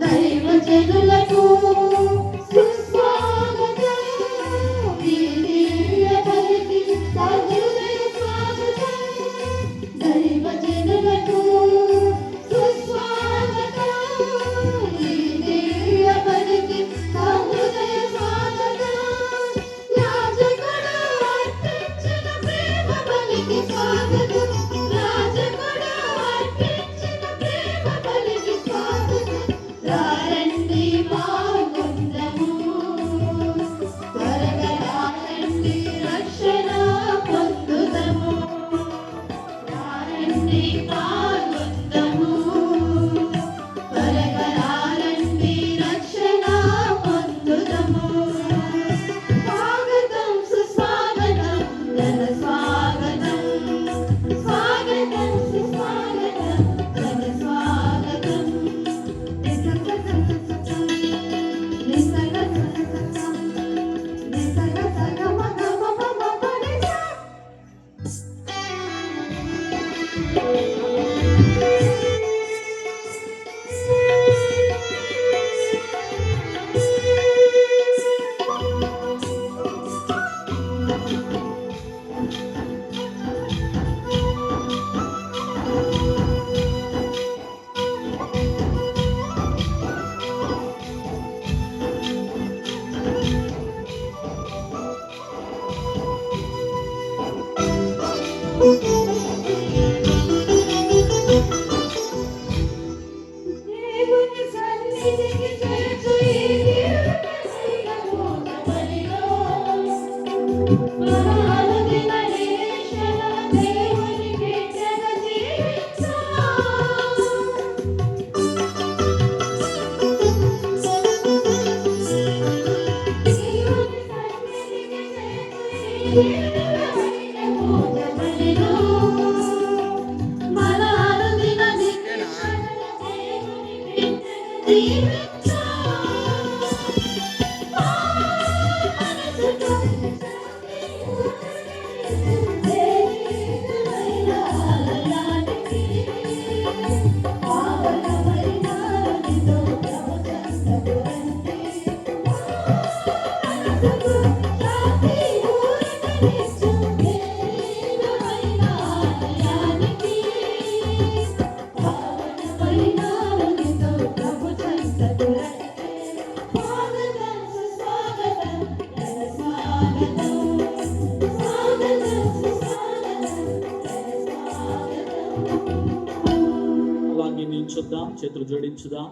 దైవ దైవజనులకు చేర్చు ఈ నిల్చుద్దాం చేతులు జోడించుదాం.